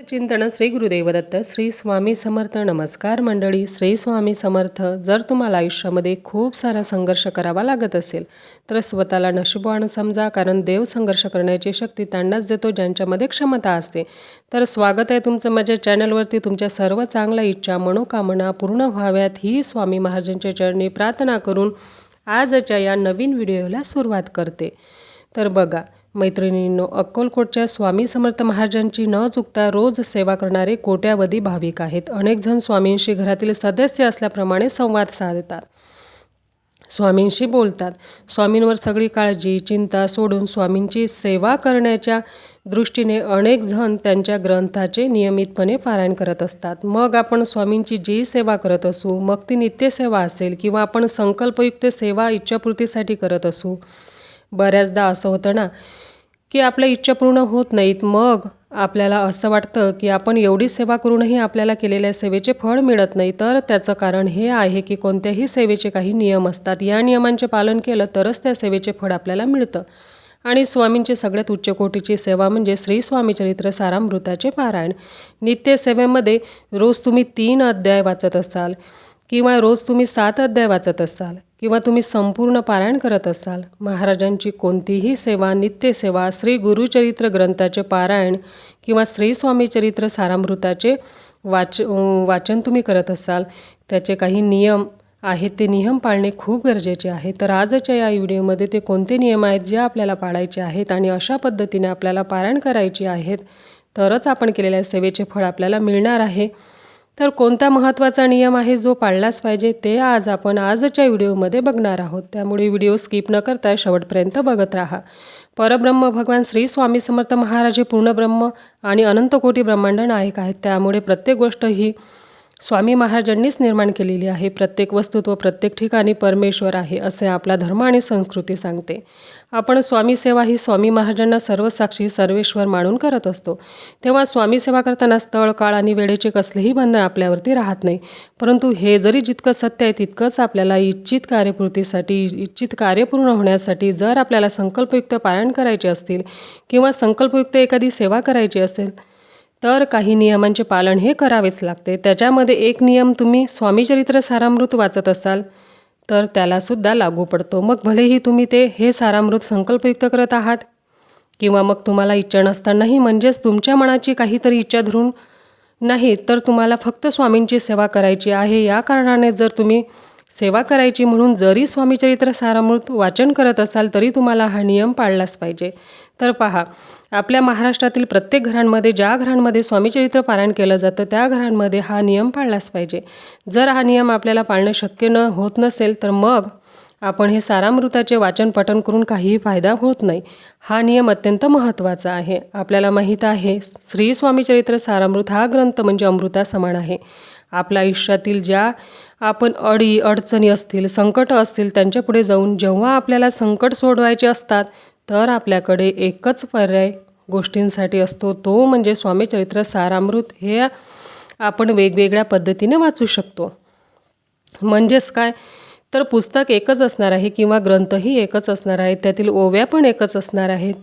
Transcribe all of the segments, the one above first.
चिंतन श्री गुरुदेवदत्त श्री स्वामी समर्थ नमस्कार मंडळी. श्री स्वामी समर्थ जर तुम्हाला आयुष्यामध्ये खूप सारा संघर्ष करावा लागत असेल तर स्वतःला नशिबवान समजा कारण देव संघर्ष करण्याची शक्ती त्यांनाच देतो ज्यांच्यामध्ये क्षमता असते. तर स्वागत आहे तुमचं माझ्या चॅनलवरती. तुमच्या सर्व चांगल्या इच्छा मनोकामना पूर्ण व्हाव्यात ही स्वामी महाराजांच्या चरणी प्रार्थना करून आजच्या या नवीन व्हिडिओला सुरुवात करते. तर बघा मैत्रिणींनो अक्कलकोटच्या स्वामी समर्थ महाराजांची न चुकता रोज सेवा करणारे कोट्यावधी भाविक आहेत. अनेक जण स्वामींशी घरातील सदस्य असल्याप्रमाणे संवाद साधतात. स्वामींशी बोलतात. स्वामींवर सगळी काळजी चिंता सोडून स्वामींची सेवा करण्याच्या दृष्टीने अनेक जण त्यांच्या ग्रंथाचे नियमितपणे पारायण करत असतात. मग आपण स्वामींची जी सेवा करत असू मग ती नित्यसेवा असेल किंवा आपण संकल्पयुक्त सेवा इच्छापूर्तीसाठी करत असू बऱ्याचदा असं होतं ना की आपल्या इच्छा पूर्ण होत नाहीत मग आपल्याला असं वाटतं की आपण एवढी सेवा करूनही आपल्याला केलेल्या सेवेचे फळ मिळत नाही. तर त्याचं कारण हे आहे की कोणत्याही सेवेचे काही नियम असतात. या नियमांचे पालन केलं तरच त्या सेवेचे फळ आपल्याला मिळतं. आणि स्वामींची सगळ्यात उच्च कोटीची सेवा म्हणजे श्री स्वामी चरित्र सारामृताचे पारायण. नित्य सेवेमध्ये रोज तुम्ही तीन अध्याय वाचत असाल. किंवा रोज तुम्ही सात अध्याय वाचत असाल किंवा तुम्ही संपूर्ण पारायण करत असाल महाराजांची कोणतीही सेवा नित्यसेवा श्री गुरुचरित्र ग्रंथाचे पारायण किंवा श्री स्वामी चरित्र सारामृताचे वाच वाचन तुम्ही करत असाल त्याचे काही नियम आहेत ते नियम पाळणे खूप गरजेचे आहे. तर आजच्या या व्हिडिओमध्ये ते कोणते नियम आहेत जे आपल्याला पाळायचे आहेत आणि अशा पद्धतीने आपल्याला पारायण करायची आहेत तरच आपण केलेल्या सेवेचे फळ आपल्याला मिळणार आहे. तर कोणता महत्त्वाचा नियम आहे जो पाळलाच पाहिजे ते आज आपण आजच्या व्हिडिओमध्ये बघणार आहोत. त्यामुळे व्हिडिओ स्किप न करता शेवटपर्यंत बघत राहा. परब्रह्म भगवान श्री स्वामी समर्थ महाराज हे पूर्णब्रह्म आणि अनंतकोटी ब्रह्मांड नायक आहेत. त्यामुळे प्रत्येक गोष्ट ही स्वामी महाराजांनीच निर्माण केलेली आहे. प्रत्येक वस्तुत्व प्रत्येक ठिकाणी परमेश्वर आहे असे आपला धर्म आणि संस्कृती सांगते. आपण स्वामी सेवा ही स्वामी महाराजांना सर्वसाक्षी सर्वेश्वर मानून करत असतो. तेव्हा स्वामी सेवा करताना स्थळ काळ आणि वेळेचे कसलेही बंधन आपल्यावरती राहत नाही. परंतु हे जरी जितकं सत्य आहे तितकंच आपल्याला इच्छित कार्यपूर्तीसाठी इच्छित कार्य पूर्ण होण्यासाठी जर आपल्याला संकल्पयुक्त पारायण करायचे असतील किंवा संकल्पयुक्त एखादी सेवा करायची असेल तर काही नियमांचे पालन हे करावेच लागते. त्याच्यामध्ये एक नियम तुम्ही स्वामीचरित्र सारामृत वाचत असाल तर त्यालासुद्धा लागू पडतो. मग भलेही तुम्ही ते हे सारामृत संकल्पयुक्त करत आहात किंवा मग तुम्हाला इच्छा नसतानाही म्हणजेच तुमच्या मनाची काहीतरी इच्छा धरून नाही तर तुम्हाला फक्त स्वामींची सेवा करायची आहे. या कारणाने जर तुम्ही सेवा करायची म्हणून जरी स्वामीचरित्र सारामृत वाचन करत असाल तरी तुम्हाला हा नियम पाळलाच पाहिजे. तर पहा आपल्या महाराष्ट्रातील प्रत्येक घरांमध्ये ज्या घरांमध्ये स्वामीचरित्र पारायण केलं जातं त्या घरांमध्ये हा नियम पाळलाच पाहिजे. जर हा नियम आपल्याला पाळणं शक्य न होत नसेल तर मग आपण हे सारामृताचे वाचन पठन करून काहीही फायदा होत नाही. हा नियम अत्यंत महत्त्वाचा आहे. आपल्याला माहीत आहे श्री स्वामीचरित्र सारामृत हा ग्रंथ म्हणजे अमृता समान आहे. आपल्या आयुष्यातील ज्या आपण अडी अडचणी असतील संकट असतील त्यांच्यापुढे जाऊन जेव्हा आपल्याला संकट सोडवायचे असतात तर आपल्याकडे एकच पर्याय गोष्टींसाठी असतो तो म्हणजे स्वामीचरित्र सारामृत. हे आपण वेगवेगळ्या पद्धतीने वाचू शकतो. म्हणजेच काय? तर पुस्तक एकच असणार आहे किंवा ग्रंथही एकच असणार आहेत त्यातील ओव्या पण एकच असणार आहेत.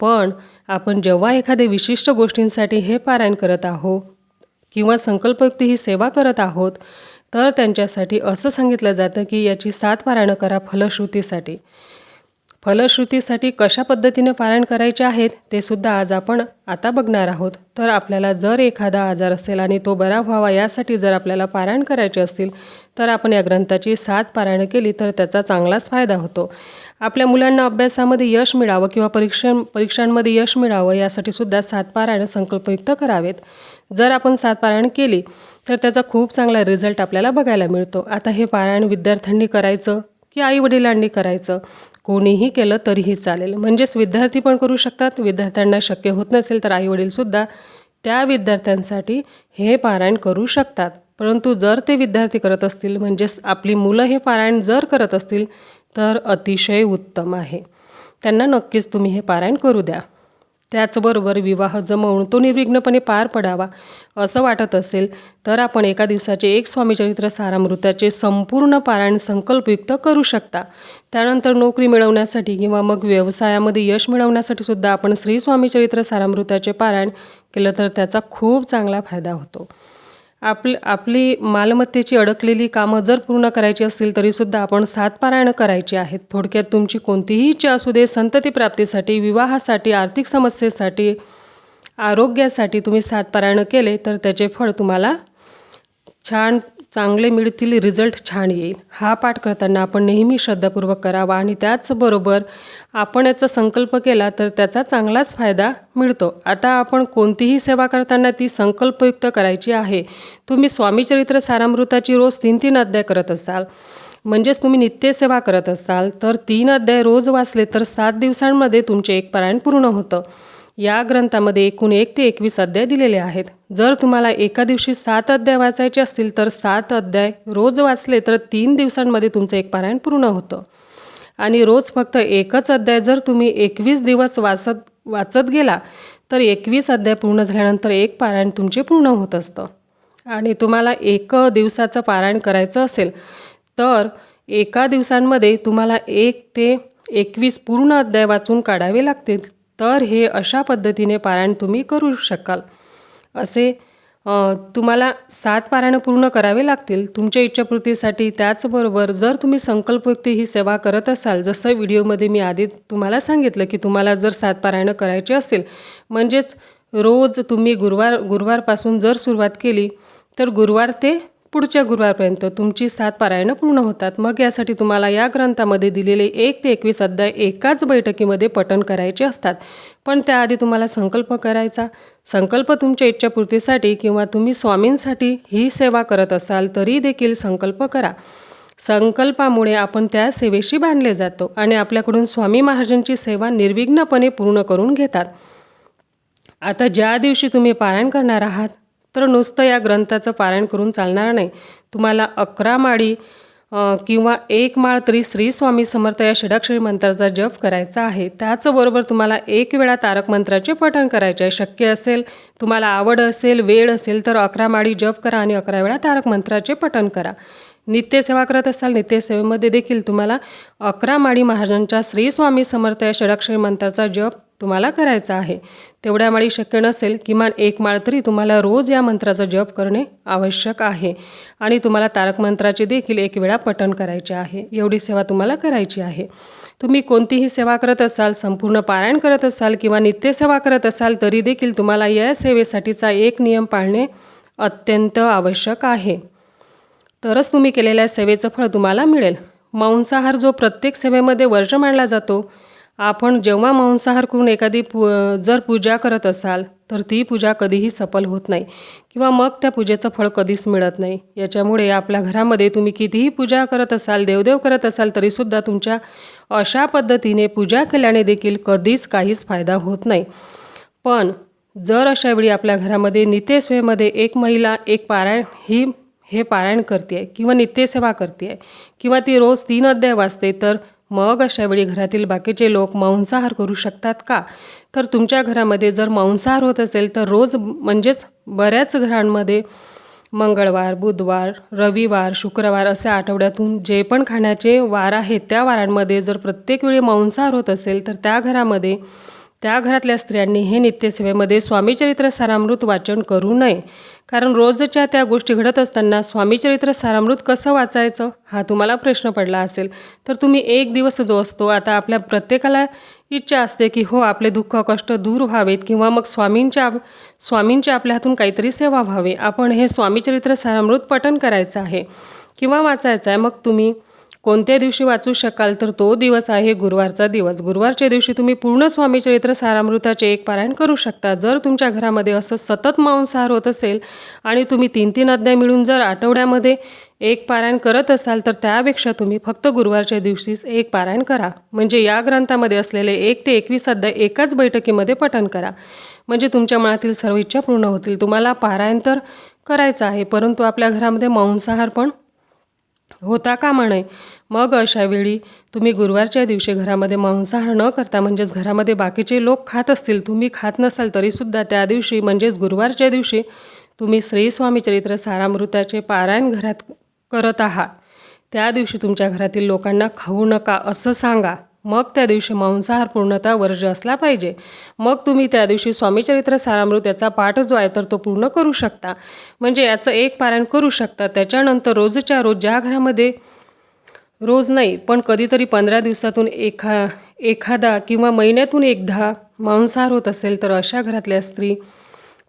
पण आपण जेव्हा एखाद्या विशिष्ट गोष्टींसाठी हे पारायण करत आहोत किंवा संकल्पयुक्ती ही सेवा करत आहोत तर त्यांच्यासाठी असं सांगितलं जातं की याची सात पारायणं करा फलश्रुतीसाठी. फलश्रुतीसाठी कशा पद्धतीने पारायण करायचे आहेत ते सुद्धा आज आपण आता बघणार आहोत. तर आपल्याला जर एखादा आजार असेल आणि तो बरा व्हावा यासाठी जर आपल्याला पारायण करायचे असतील तर आपण या ग्रंथाची सात पारायणं केली तर त्याचा चांगलाच फायदा होतो. आपल्या मुलांना अभ्यासामध्ये यश मिळावं किंवा परीक्षा परीक्षांमध्ये यश मिळावं यासाठी सुद्धा सात पारायणं संकल्पयुक्त करावेत. जर आपण सात पारायण केली तर त्याचा खूप चांगला रिझल्ट आपल्याला बघायला मिळतो. आता हे पारायण विद्यार्थ्यांनी करायचं की आईवडिलांनी करायचं? कोणीही केलं तरीही चालेल. म्हणजेच विद्यार्थी पण करू शकतात. विद्यार्थ्यांना शक्य होत नसेल तर आईवडीलसुद्धा त्या विद्यार्थ्यांसाठी हे पारायण करू शकतात. परंतु जर ते विद्यार्थी करत असतील म्हणजेच आपली मुलं हे पारायण जर करत असतील तर अतिशय उत्तम आहे. त्यांना नक्कीच तुम्ही हे पारायण करू द्या. त्याचबरोबर विवाह जमवून तो निर्विघ्नपणे पार पडावा असं वाटत असेल तर आपण एका दिवसाचे एक स्वामीचरित्र सारामृताचे संपूर्ण पारायण संकल्पयुक्त करू शकता. त्यानंतर नोकरी मिळवण्यासाठी किंवा मग व्यवसायामध्ये यश मिळवण्यासाठी सुद्धा आपण श्री स्वामीचरित्र सारामृताचे पारायण केलं तर त्याचा खूप चांगला फायदा होतो. आपल आपली मालमत्तेची अडकलेली कामं जर पूर्ण करायची असतील तरीसुद्धा आपण सात पारायणं करायची आहेत. थोडक्यात तुमची कोणतीही इच्छा असू दे संतती प्राप्तीसाठी विवाहासाठी आर्थिक समस्येसाठी आरोग्यासाठी तुम्ही सात पारायणं केले तर त्याचे फळ तुम्हाला छान चांगले मिळतील रिझल्ट छान येईल. हा पाठ करताना आपण नेहमी श्रद्धापूर्वक करावा आणि त्याचबरोबर आपण याचा संकल्प केला तर त्याचा चांगलाच फायदा मिळतो. आता आपण कोणतीही सेवा करताना ती संकल्पयुक्त करायची आहे. तुम्ही स्वामीचरित्र सारामृताची रोज तीन तीन अध्याय करत असाल म्हणजेच तुम्ही नित्यसेवा करत असाल तर तीन अध्याय रोज वाचले तर सात दिवसांमध्ये तुमचे एक पारायण पूर्ण होतं. या ग्रंथामध्ये एकूण एक ते एकवीस अध्याय दिलेले आहेत. जर तुम्हाला एका दिवशी सात अध्याय वाचायचे असतील तर सात अध्याय रोज वाचले तर तीन दिवसांमध्ये तुमचं एक पारायण पूर्ण होतं. आणि रोज फक्त एकच अध्याय जर तुम्ही एकवीस दिवस वाचत वाचत गेला तर एकवीस अध्याय पूर्ण झाल्यानंतर एक पारायण तुमचे पूर्ण होत असतं. आणि तुम्हाला एक दिवसाचं पारायण करायचं असेल तर एका दिवसांमध्ये तुम्हाला एक ते एकवीस पूर्ण अध्याय वाचून काढावे लागतील. तर हे अशा पद्धतीने पारायण तुम्ही करू शकाल. असे तुम्हाला सात पारायणं पूर्ण करावे लागतील. तुमच्या इच्छापूर्तीसाठी त्याचबरोबर जर तुम्ही संकल्पयुक्ती ही सेवा करत असाल जसं व्हिडिओमध्ये मी आधी तुम्हाला सांगितलं की तुम्हाला जर सात पारायणं करायची असेल म्हणजेच रोज तुम्ही गुरुवार गुरुवारपासून जर सुरुवात केली तर गुरुवार ते पुढच्या गुरुवारपर्यंत तुमची सात पारायणं पूर्ण होतात. मग यासाठी तुम्हाला या ग्रंथामध्ये दिलेले एक ते एकवीस अध्याय एकाच बैठकीमध्ये पठण करायचे असतात. पण त्याआधी तुम्हाला संकल्प करायचा. संकल्प तुमच्या इच्छापूर्तीसाठी किंवा तुम्ही स्वामींसाठी ही सेवा करत असाल तरी देखील संकल्प करा. संकल्पामुळे आपण त्या सेवेशी बांधले जातो आणि आपल्याकडून स्वामी महाराजांची सेवा निर्विघ्नपणे पूर्ण करून घेतात. आता ज्या दिवशी तुम्ही पारायण करणार आहात तर नुसतं या ग्रंथाचं पारायण करून चालणार नाही. तुम्हाला अकरा माळी किंवा एक माळ तरी श्री स्वामी समर्थ या षडाक्षरी मंत्राचा जप करायचा आहे. त्याचबरोबर तुम्हाला एक वेळा तारक मंत्राचे पठण करायचे आहे. शक्य असेल तुम्हाला आवड असेल वेळ असेल तर अकरा माळी जप करा आणि अकरा वेळा तारक मंत्राचे पठण करा. नित्यसेवा करत असाल नित्यसेवेमध्ये देखील तुम्हाला अकरा माळी महाराजांच्या श्री स्वामी समर्थ या षडाक्षरी मंत्राचा जप तुम्हाला करायचा आहे. तेवढ्या माळी शक्य नसेल किमान एक माळ तरी तुम्हाला रोज या मंत्राचा जप करणे आवश्यक आहे. आणि तुम्हाला तारक मंत्राचे देखील एक वेळा पठण करायचे आहे. एवढी सेवा तुम्हाला करायची आहे. तुम्ही कोणतीही सेवा करत असाल संपूर्ण पारायण करत असाल किंवा नित्यसेवा करत असाल तरी देखील तुम्हाला या सेवेसाठीचा एक नियम पाळणे अत्यंत आवश्यक आहे. तरच तुम्ही केलेल्या सेवेचं फळ तुम्हाला मिळेल. मांसाहार जो प्रत्येक सेवेमध्ये वर्ज मानला जातो आपण जेव्हा मांसाहार करून एखादी पू जर पूजा करत असाल तर ती पूजा कधीही सफल होत नाही. किंवा मग त्या पूजेचं फळ कधीच मिळत नाही. याच्यामुळे आपल्या घरामध्ये तुम्ही कितीही पूजा करत असाल देवदेव करत असाल तरीसुद्धा तुमच्या अशा पद्धतीने पूजा केल्याने देखील कधीच काहीच फायदा होत नाही. पण जर अशा वेळी आपल्या घरामध्ये नित्यसेवेमध्ये एक महिला एक पारायण ही हे पारायण करते आहे किंवा नित्यसेवा करते आहे किंवा ती रोज तीन अध्याय वाचते तर मग अशावेळी घरातील बाकीचे लोक मांसाहार करू शकतात का? तर तुमच्या घरामध्ये जर मांसाहार होत असेल तर रोज म्हणजेच बऱ्याच घरांमध्ये मंगळवार बुधवार रविवार शुक्रवार असे आठवड्यातून जे पण खाण्याचे वार आहेत त्या वारांमध्ये जर प्रत्येक वेळी मांसाहार होत असेल तर त्या घरामध्ये त्या घरातल्या स्त्रियांनी हे नित्यसेवेमध्ये स्वामीचरित्र सारामृत वाचन करू नये. कारण रोजच्या त्या गोष्टी घडत असताना स्वामीचरित्र सारामृत कसं वाचायचं हा तुम्हाला प्रश्न पडला असेल. तर तुम्ही एक दिवस जो असतो आता आपल्या प्रत्येकाला इच्छा असते की हो आपले दुःख कष्ट दूर व्हावेत किंवा मग स्वामींच्या स्वामींच्या आपल्या हातून काहीतरी सेवा व्हावी. आपण हे स्वामीचरित्र सारामृत पठन करायचं आहे किंवा वाचायचं आहे. मग तुम्ही कोणत्या दिवशी वाचू शकाल तर तो दिवस आहे गुरुवारचा दिवस. गुरुवारच्या दिवशी तुम्ही पूर्ण स्वामीचरित्र सारामृताचे एक पारायण करू शकता. जर तुमच्या घरामध्ये असं सतत मांसाहार होत असेल आणि तुम्ही तीन तीन अध्याय मिळून जर आठवड्यामध्ये एक पारायण करत असाल तर त्यापेक्षा तुम्ही फक्त गुरुवारच्या दिवशीच एक पारायण करा. म्हणजे या ग्रंथामध्ये असलेले एक ते एकवीस अध्याय एकाच बैठकीमध्ये पठण करा. म्हणजे तुमच्या मनातील सर्व इच्छा पूर्ण होतील. तुम्हाला पारायण तर करायचं आहे परंतु आपल्या घरामध्ये मांसाहार पण होता कामा नये मग अशावेळी तुम्ही गुरुवारच्या दिवशी घरामध्ये मांसाहार न करता म्हणजेच घरामध्ये बाकीचे लोक खात असतील तुम्ही खात नसाल तरीसुद्धा त्या दिवशी म्हणजेच गुरुवारच्या दिवशी तुम्ही श्रीस्वामी चरित्र सारामृताचे पारायण घरात करत आहात. त्या दिवशी तुमच्या घरातील लोकांना खाऊ नका असं सांगा. मग त्या दिवशी मांसाहार पूर्णतः वर्ज्य असला पाहिजे. मग तुम्ही त्या दिवशी स्वामीचरित्र सारामृत याचा पाठ जो आहे तर तो पूर्ण करू शकता. म्हणजे याचं एक पारायण करू शकता. त्याच्यानंतर रोजच्या रोज ज्या घरामध्ये रोज नाही पण कधीतरी पंधरा दिवसातून एखा एखादा किंवा महिन्यातून एकदा मांसाहार होत असेल तर अशा घरातल्या स्त्री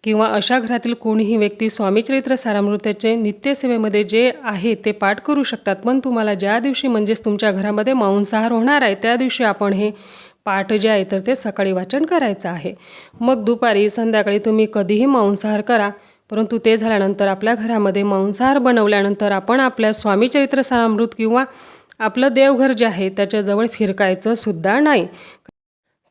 किंवा अशा घरातील कोणीही व्यक्ती स्वामीचरित्र सारामृताचे नित्यसेवेमध्ये जे आहे ते पाठ करू शकतात. पण तुम्हाला ज्या दिवशी म्हणजेच तुमच्या घरामध्ये मांसाहार होणार आहे त्या दिवशी आपण हे पाठ जे आहे तर ते सकाळी वाचन करायचं आहे. मग दुपारी संध्याकाळी तुम्ही कधीही मांसाहार करा परंतु ते झाल्यानंतर आपल्या घरामध्ये मांसाहार बनवल्यानंतर आपण आपल्या स्वामीचरित्र सारामृत किंवा आपलं देवघर जे आहे त्याच्याजवळ फिरकायचं सुद्धा नाही.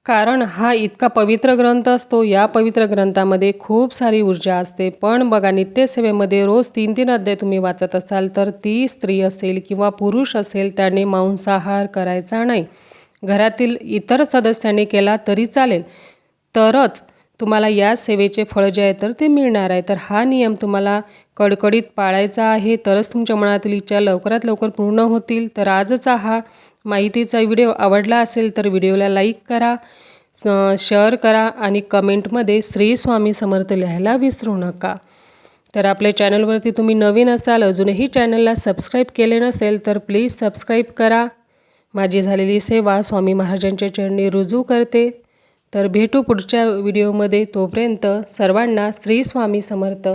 कारण हा इतका पवित्र ग्रंथ असतो. या पवित्र ग्रंथामध्ये खूप सारी ऊर्जा असते. पण बघा नित्यसेवेमध्ये रोज तीन तीन अध्याय तुम्ही वाचत असाल तर ती स्त्री असेल किंवा पुरुष असेल त्याने मांसाहार करायचा नाही. घरातील इतर सदस्यांनी केला तरी चालेल. तरच तुम्हाला या सेवेचे फळ जे आहे तर ते मिळणार आहे. तर हा नियम तुम्हाला कडकडीत पाळायचा आहे. तरच तुमच्या मनातील इच्छा लवकरात लवकर पूर्ण होतील. तर आजचा हा माहितीचा व्हिडिओ आवडला असेल तर व्हिडिओला लाईक करा स- शेअर करा आणि कमेंटमध्ये श्री स्वामी समर्थ लिहायला विसरू नका. तर आपल्या चॅनलवरती तुम्ही नवीन असाल अजूनही चॅनलला सबस्क्राईब केले नसेल तर प्लीज सबस्क्राईब करा. माझी झालेली सेवा स्वामी महाराजांच्या चरणी रुजू करते. तर भेटू पुढच्या व्हिडिओमध्ये. तोपर्यंत सर्वांना श्री स्वामी समर्थ.